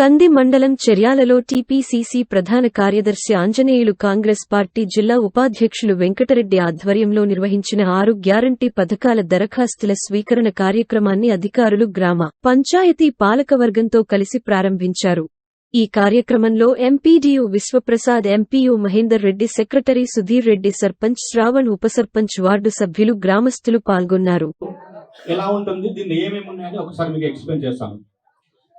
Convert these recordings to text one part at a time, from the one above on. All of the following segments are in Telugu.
కంది మండలం చర్యాలలో టీపీసీసీ ప్రధాన కార్యదర్శి ఆంజనేయులు కాంగ్రెస్ పార్టీ జిల్లా ఉపాధ్యక్షులు వెంకటరెడ్డి ఆధ్వర్యంలో నిర్వహించిన ఆరు గ్యారంటీ పథకాల దరఖాస్తుల స్వీకరణ కార్యక్రమాన్ని అధికారులు గ్రామ పంచాయతీ పాలకవర్గంతో కలిసి ప్రారంభించారు. ఈ కార్యక్రమంలో MPDO Vishwaprasad MPO Mahender Reddy secretary Sudheer Reddy sarpanch Shravan ఉపసర్పంచ్ వార్డు సభ్యులు గ్రామస్తులు పాల్గొన్నారు. ఎలా ఉంటుంది దీన్ని ఏమేమి ఉన్నాయని ఒకసారి మీకు ఎక్స్ప్లెయిన్ చేస్తాను.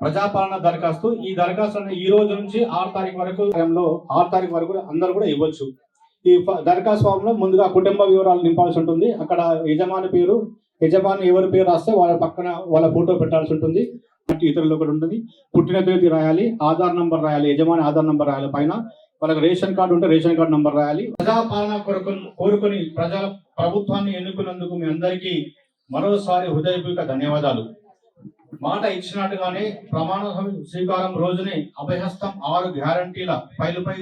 ప్రజాపాలన దరఖాస్తు. ఈ దరఖాస్తు ఈ రోజు నుంచి ఆరు తారీఖు వరకు టైంలో ఆరు తారీఖు వరకు అందరూ కూడా ఇవ్వచ్చు. ఈ దరఖాస్తు ఫామ్లో ముందుగా కుటుంబ వివరాలు నింపాల్సి ఉంటుంది. అక్కడ యజమాని పేరు యజమాని ఎవరి పేరు రాస్తే వాళ్ళ పక్కన వాళ్ళ ఫోటో పెట్టాల్సి ఉంటుంది. ఇతరులు ఒకటి ఉంటుంది. పుట్టిన తేదీ రాయాలి ఆధార్ నంబర్ రాయాలి యజమాని ఆధార్ నంబర్ రాయాలి పైన. వాళ్ళకి రేషన్ కార్డు ఉంటే రేషన్ కార్డు నంబర్ రాయాలి. ప్రజాపాలన కొరకు కోరుకొని ప్రజల ప్రభుత్వాన్ని ఎన్నుకున్నందుకు మీ అందరికీ మరోసారి హృదయపూర్వక ధన్యవాదాలు. మాట ఇచ్చినట్టుగానే ప్రమాణ స్వీకారం రోజునే అభయహస్తం ఆరు గ్యారంటీల పైలుపై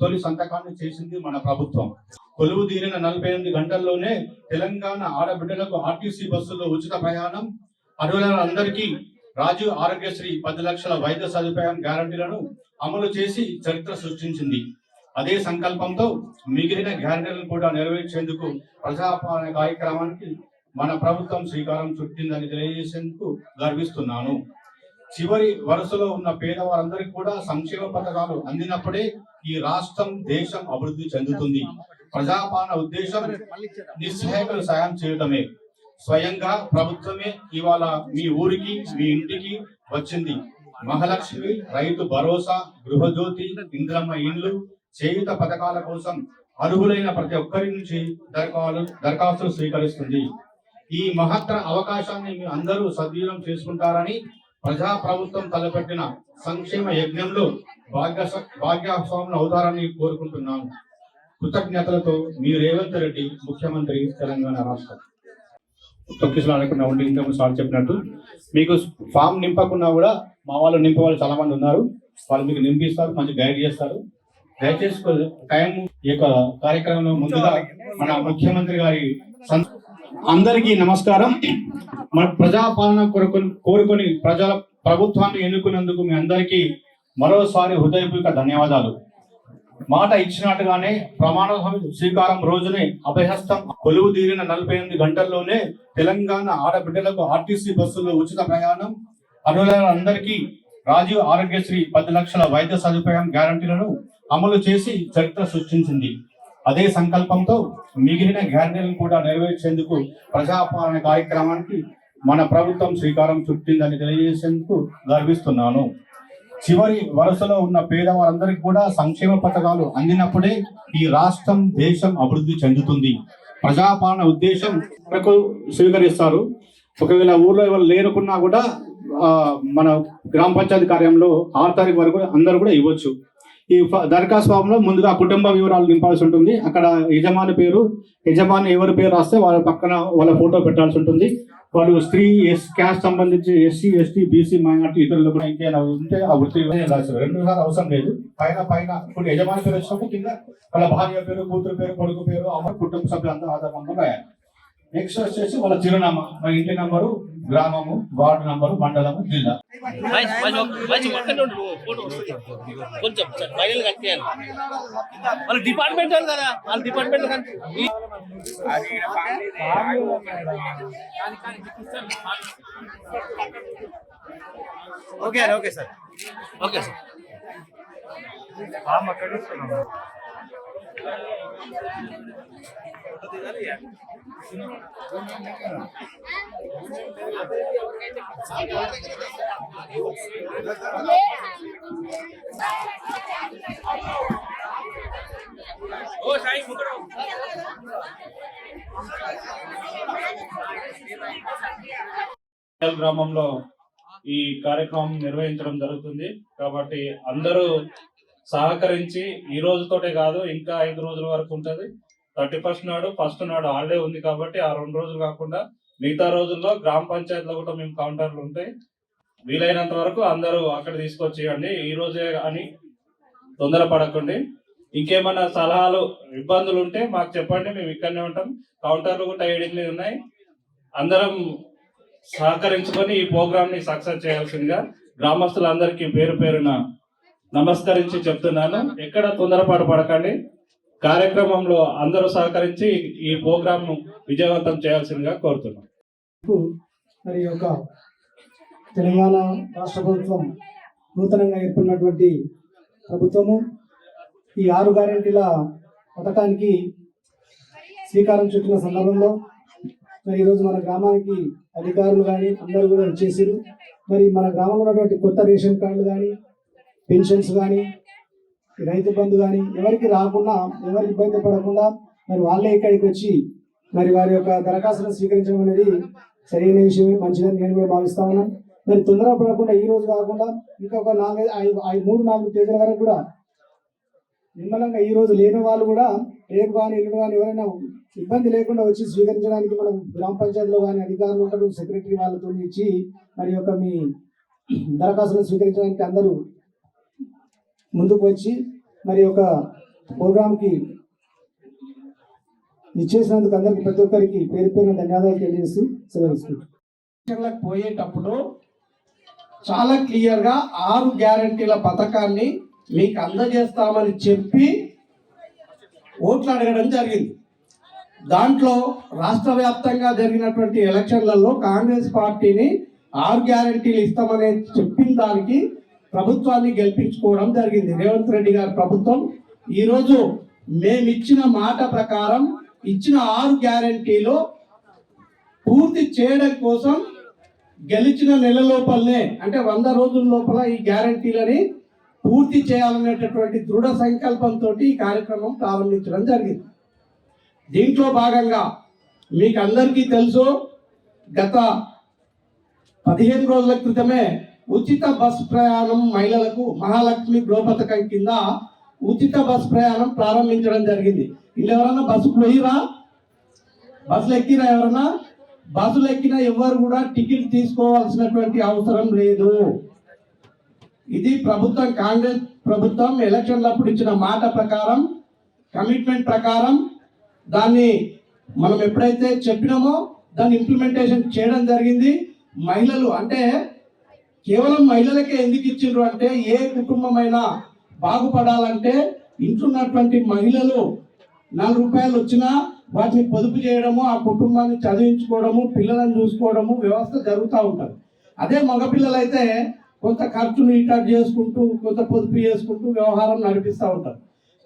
తొలి సంతకాన్ని చేసింది మన ప్రభుత్వం. కొలువు తీరిన నలభై ఎనిమిది గంటల్లోనే తెలంగాణ ఆడబిడ్డలకు ఆర్టీసీ బస్సుల్లో ఉచిత ప్రయాణం. అర్హులందరికీ రాజీవ్ ఆరోగ్యశ్రీ పది లక్షల వైద్య సదుపాయం గ్యారంటీలను అమలు చేసి చరిత్ర సృష్టించింది. అదే సంకల్పంతో మిగిలిన గ్యారంటీలను కూడా నెరవేర్చేందుకు ప్రజాపాలన కార్యక్రమానికి మన ప్రభుత్వం శ్రీకారం చుట్టిందని తెలియజేసేందుకు గర్విస్తున్నాను. చివరి వరుసలో ఉన్న పేదవారందరికీ కూడా సంక్షేమ పథకాలు అందినప్పుడే ఈ రాష్ట్రం దేశం అభివృద్ధి చెందుతుంది. ప్రజాపాలన ఉద్దేశం నిస్సహాయకులు సాయం చేయడమే స్వయంగా ప్రభుత్వమే ఇవాళ మీ ఊరికి మీ ఇంటికి వచ్చింది. మహాలక్ష్మి రైతు భరోసా గృహజ్యోతి ఇంద్రమ్మ ఇండ్లు చేయుత పథకాల కోసం అర్హులైన ప్రతి ఒక్కరి నుంచి దరఖాలు దరఖాస్తులు స్వీకరిస్తుంది. ఈ మహత్తర అవకాశాన్ని మీ అందరూ సద్వినియోగం చేసుకుంటారని ప్రజా ప్రభుత్వం తలపెట్టిన సంక్షేమ యజ్ఞంలో భాగ్య భాగ్యస్వాములు అవుతారని కోరుకుంటున్నాను కృతజ్ఞతలతో మీ రేవంత్ రెడ్డి ముఖ్యమంత్రి తెలంగాణ రాష్ట్రం. తొక్కిసలు అనకుండా ఉండి ఇంతకు సార్ చెప్పినట్టు మీకు ఫామ్ నింపకున్నా కూడా మా వాళ్ళు నింపే వాళ్ళు చాలా మంది ఉన్నారు. వాళ్ళు మీకు నింపిస్తారు మంచి గైడ్ చేస్తారు. దయచేసి టైం ఈ యొక్క కార్యక్రమంలో ముందుగా మన ముఖ్యమంత్రి గారి అందరికీ నమస్కారం. మన ప్రజాపాలన కొరకు కోరుకొని ప్రజల ప్రభుత్వాన్ని ఎన్నుకున్నందుకు మీ అందరికీ మరోసారి హృదయపూర్వక ధన్యవాదాలు. మాట ఇచ్చినట్టుగానే ప్రమాణ స్వీకారం రోజునే అభయహస్తం కొలువు తీరిన నలభై ఎనిమిది గంటల్లోనే తెలంగాణ ఆడబిడ్డలకు ఆర్టీసీ బస్సుల్లో ఉచిత ప్రయాణం. అర్హులందరికీ రాజీవ్ ఆరోగ్యశ్రీ పది లక్షల వైద్య సదుపాయం గ్యారంటీలను అమలు చేసి చరిత్ర సృష్టించింది. అదే సంకల్పంతో మిగిలిన గ్యారంటీలను కూడా నెరవేర్చేందుకు ప్రజాపాలన కార్యక్రమానికి మన ప్రభుత్వం శ్రీకారం చుట్టిందని తెలియజేసేందుకు గర్విస్తున్నాను. చివరి వరుసలో ఉన్న పేదవారందరికీ కూడా సంక్షేమ పథకాలు అందినప్పుడే ఈ రాష్ట్రం దేశం అభివృద్ధి చెందుతుంది. ప్రజాపాలన ఉద్దేశం వరకు స్వీకరిస్తారు. ఒకవేళ ఊర్లో ఎవరు లేరుకున్నా కూడా మన గ్రామ పంచాయతీ కార్యంలో ఆరు తారీఖు వరకు అందరూ కూడా ఇవ్వచ్చు. ఈ దరఖాస్తు ఫామ్లో ముందుగా కుటుంబ వివరాలు నింపాల్సి ఉంటుంది. అక్కడ యజమాని పేరు యజమాని ఎవరి పేరు రాస్తే వాళ్ళ పక్కన వాళ్ళ ఫోటో పెట్టాల్సి ఉంటుంది. వాళ్ళు స్త్రీ ఎస్ క్యాస్ట్ సంబంధించి ఎస్సీ ఎస్టీ బీసీ మైనార్టీ ఇతరులు కూడా ఇంకేమైనా ఉంటే ఆ వృత్తి రాశారు. రెండు సార్లు అవసరం లేదు. పైన పైన ఇప్పుడు యజమాని పేరు వచ్చినప్పుడు కింద వాళ్ళ భార్య పేరు కూతురు పేరు కొడుకు పేరు అమ్మ కుటుంబ సభ్యులందరూ ఆధారంగా రాయాలి. నెక్స్ట్ వచ్చేసి వాళ్ళ చిరునామా. మన ఇంటి నంబరు గ్రామము వార్డు నంబరు మండలము జిల్లా. కొంచెం ఫైనల్ కట్టేయాలి వాళ్ళ డిపార్ట్మెంట్ వాళ్ళు కదా వాళ్ళ department okay okay sir. Okay sir. Oh Sai ముగ్గురు గ్రామంలో ఈ కార్యక్రమం నిర్వహించడం జరుగుతుంది. కాబట్టి అందరూ సహకరించి ఈ రోజుతోటే కాదు ఇంకా ఐదు రోజుల వరకు ఉంటుంది. థర్టీ ఫస్ట్ నాడు ఫస్ట్ నాడు హాలిడే ఉంది కాబట్టి ఆ రెండు రోజులు కాకుండా మిగతా రోజుల్లో గ్రామ పంచాయతీలో కూడా మేము కౌంటర్లు ఉంటాయి. వీలైనంత వరకు అందరూ అక్కడ తీసుకొచ్చేయండి. ఈ రోజే అని తొందరపడకండి ఇంకేమైనా సలహాలు ఇబ్బందులు ఉంటే మాకు చెప్పండి. మేము ఇక్కడనే ఉంటాం. కౌంటర్లు కూడా ఏడెనిమిది ఉన్నాయి. అందరం సహకరించుకొని ఈ ప్రోగ్రామ్ని సక్సెస్ చేయాల్సిందిగా గ్రామస్తులందరికీ పేరు పేరున నమస్కరించి చెప్తున్నాను. ఎక్కడ తొందరపాటు పడకండి. కార్యక్రమంలో అందరూ సహకరించి ఈ ప్రోగ్రామ్ విజయవంతం చేయాల్సిందిగా కోరుతున్నాం. మరి యొక్క తెలంగాణ రాష్ట్ర ప్రభుత్వం నూతనంగా ఏర్పడినటువంటి ప్రభుత్వము ఈ ఆరు గ్యారెంటీల పథకానికి శ్రీకారం చుట్టిన సందర్భంలో మరి ఈరోజు మన గ్రామానికి అధికారులు కానీ అందరూ కూడా వచ్చేసారు మరి మన గ్రామంలో ఉన్నటువంటి కొత్త రేషన్ కార్డులు కానీ పెన్షన్స్ కానీ రైతు బంధు కానీ ఎవరికి రాకుండా ఎవరు ఇబ్బంది పడకుండా మరి వాళ్ళే ఇక్కడికి వచ్చి మరి వారి యొక్క దరఖాస్తులను స్వీకరించడం అనేది సరైన విషయమే మంచిదని నేను కూడా భావిస్తా ఉన్నాను. మరి తొందర పడకుండా ఈ రోజు కాకుండా ఇంకొక నాలుగైదు ఐదు ఐదు మూడు నాలుగు తేదీల వరకు కూడా నిమ్మలంగా ఈ రోజు లేని వాళ్ళు కూడా రేపు కానీ ఇల్లు కానీ ఎవరైనా ఇబ్బంది లేకుండా వచ్చి స్వీకరించడానికి మనం గ్రామ పంచాయతీలో కానీ అధికారులు ఉంటారు సెక్రటరీ వాళ్ళతో ఇచ్చి మరి యొక్క మీ దరఖాస్తులను స్వీకరించడానికి అందరూ ముందుకు వచ్చి మరి ఒక ప్రోగ్రాంకి ఇచ్చేసినందుకు అందరికి ప్రతి ఒక్కరికి పేరు పేరున ధన్యవాదాలు తెలియజేస్తూ సెలవు పోయేటప్పుడు చాలా క్లియర్గా ఆరు గ్యారంటీల పథకాన్ని మీకు అందజేస్తామని చెప్పి ఓట్లు అడగడం జరిగింది. దాంట్లో రాష్ట్ర వ్యాప్తంగా జరిగినటువంటి ఎలక్షన్లలో కాంగ్రెస్ పార్టీని ఆరు గ్యారంటీలు ఇస్తామని చెప్పిన దానికి ప్రభుత్వాన్ని గెలిపించుకోవడం జరిగింది. రేవంత్ రెడ్డి గారి ప్రభుత్వం. ఈరోజు మేమిచ్చిన మాట ప్రకారం ఇచ్చిన ఆరు గ్యారంటీలో పూర్తి చేయడం కోసం గెలిచిన నెల లోపలనే అంటే వంద రోజుల లోపల ఈ గ్యారంటీలని పూర్తి చేయాలనేటటువంటి దృఢ సంకల్పంతో ఈ కార్యక్రమం ప్రారంభించడం జరిగింది. దీంట్లో భాగంగా మీకు అందరికీ తెలుసు గత పదిహేను రోజుల క్రితమే ఉచిత బస్ ప్రయాణం మహిళలకు మహాలక్ష్మి గృహ పథకం కింద ఉచిత బస్ ప్రయాణం ప్రారంభించడం జరిగింది. వీళ్ళు ఎవరన్నా బస్సుకు పోయిరా? బస్సులు ఎక్కిరా ఎవరన్నా? బస్సులు ఎక్కిన ఎవరు కూడా టికెట్ తీసుకోవాల్సినటువంటి అవసరం లేదు. ఇది ప్రభుత్వం కాంగ్రెస్ ప్రభుత్వం ఎలక్షన్లప్పుడు ఇచ్చిన మాట ప్రకారం కమిట్మెంట్ ప్రకారం దాన్ని మనం ఎప్పుడైతే చెప్పినామో దాన్ని ఇంప్లిమెంటేషన్ చేయడం జరిగింది. మహిళలు అంటే కేవలం మహిళలకే ఎందుకు ఇచ్చిండ్రు అంటే ఏ కుటుంబమైనా బాగుపడాలంటే ఇంట్లో ఉన్నటువంటి మహిళలు నాలుగు రూపాయలు వచ్చినా వాటిని పొదుపు చేయడము ఆ కుటుంబాన్ని చదివించుకోవడము పిల్లలను చూసుకోవడము వ్యవస్థ జరుగుతూ ఉంటుంది. అదే మగపిల్లలైతే కొంత ఖర్చును ఇటాట్ చేసుకుంటూ కొంత పొదుపు చేసుకుంటూ వ్యవహారం నడిపిస్తూ ఉంటారు.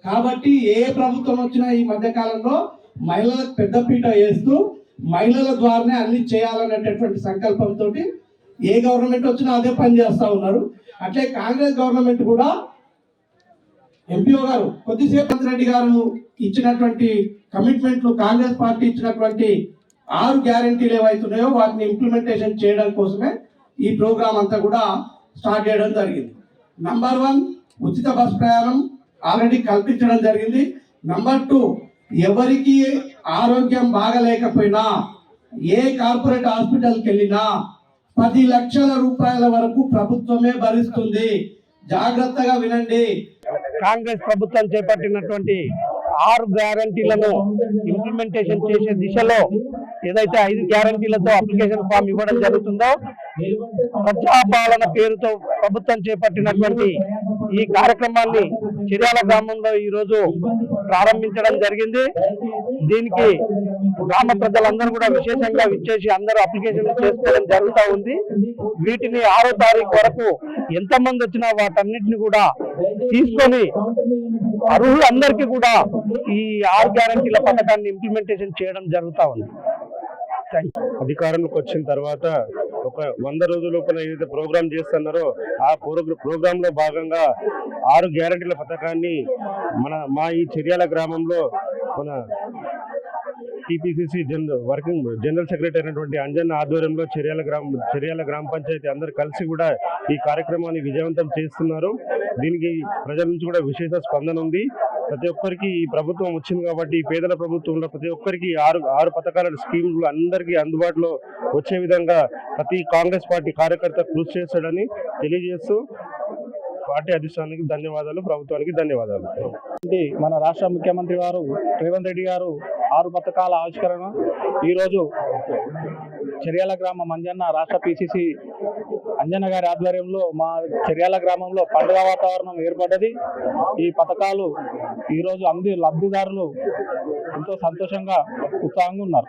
కాబట్టి ఏ ప్రభుత్వం వచ్చినా ఈ మధ్యకాలంలో మహిళలకు పెద్దపీట వేస్తూ మహిళల ద్వారానే అన్ని చేయాలనేటటువంటి సంకల్పంతో ఏ గవర్నమెంట్ వచ్చినా అదే పని చేస్తూ ఉన్నారు. అట్లే కాంగ్రెస్ గవర్నమెంట్ కూడా ఎంపీఓ గారు కొద్దిసేపు రెడ్డి గారు ఇచ్చినటువంటి కమిట్మెంట్లు కాంగ్రెస్ పార్టీ ఇచ్చినటువంటి ఆరు గ్యారంటీలు ఏవైతున్నాయో వాటిని ఇంప్లిమెంటేషన్ చేయడం కోసమే ఈ ప్రోగ్రాం అంతా కూడా స్టార్ట్ చేయడం జరిగింది. నంబర్ వన్ ఉచిత బస్ ప్రయాణం ఆల్రెడీ కల్పించడం జరిగింది. నంబర్ టూ ఎవరికి ఆరోగ్యం బాగలేకపోయినా ఏ కార్పొరేట్ హాస్పిటల్కి వెళ్ళినా పది లక్షల రూపాయల వరకు ప్రభుత్వమే భరిస్తుంది. జాగ్రత్తగా వినండి. కాంగ్రెస్ ప్రభుత్వం చేపట్టినటువంటి ఆరు గ్యారంటీలను ఇంప్లిమెంటేషన్ చేసే దిశలో ఏదైతే ఐదు గ్యారంటీలతో అప్లికేషన్ ఫామ్ ఇవ్వడం జరుగుతుందో ప్రజాపాలన పేరుతో ప్రభుత్వం చేపట్టినటువంటి ఈ కార్యక్రమాన్ని చిర్యాల గ్రామంలో ఈ రోజు ప్రారంభించడం జరిగింది. దీనికి గ్రామ ప్రజలందరూ కూడా విశేషంగా విచ్చేసి అందరూ అప్లికేషన్ చేసుకోవడం జరుగుతూ ఉంది. వీటిని ఆరో తారీఖు వరకు ఎంతమంది వచ్చినా వాటన్నిటిని కూడా తీసుకొని అర్హులందరికీ కూడా ఈ ఆరు గ్యారంటీల పథకాన్ని ఇంప్లిమెంటేషన్ చేయడం జరుగుతూ ఉంది. అధికారంలోకి వచ్చిన తర్వాత ఒక వంద రోజుల లోపల ఏదైతే ప్రోగ్రామ్ చేస్తున్నారో ఆ ప్రోగ్రామ్లో భాగంగా ఆరు గ్యారంటీల పథకాన్ని మన మా ఈ చర్యాల గ్రామంలో మన TPCC general working general secretary అయినటువంటి అంజన్ ఆధ్వర్యంలో చర్యాల గ్రామ చర్యాల గ్రామ పంచాయతీ అందరు కలిసి కూడా ఈ కార్యక్రమాన్ని విజయవంతం చేస్తున్నారు. దీనికి ప్రజల నుంచి కూడా విశేష స్పందన ఉంది. ప్రతి ఒక్కరికి ఈ ప్రభుత్వం వచ్చింది కాబట్టి పేదల ప్రభుత్వంలో ప్రతి ఒక్కరికి ఆరు ఆరు పథకాల స్కీములు అందరికీ అందుబాటులో వచ్చే విధంగా ప్రతి కాంగ్రెస్ పార్టీ కార్యకర్త కృషి చేస్తాడని తెలియజేస్తూ పార్టీ అధిష్టానానికి ధన్యవాదాలు ప్రభుత్వానికి ధన్యవాదాలు. మన రాష్ట్ర ముఖ్యమంత్రి గారు రేవంత్ రెడ్డి గారు ఆరు పథకాల ఆవిష్కరణ ఈరోజు చర్యాల గ్రామ మంజన్న రాష్ట్ర పిసిసి అంజన్న గారి ఆధ్వర్యంలో మా చర్యాల గ్రామంలో పండుగ వాతావరణం ఏర్పడ్డది. ఈ పథకాలు ఈరోజు అంది లబ్ధిదారులు ఎంతో సంతోషంగా ఉత్సాహంగా ఉన్నారు.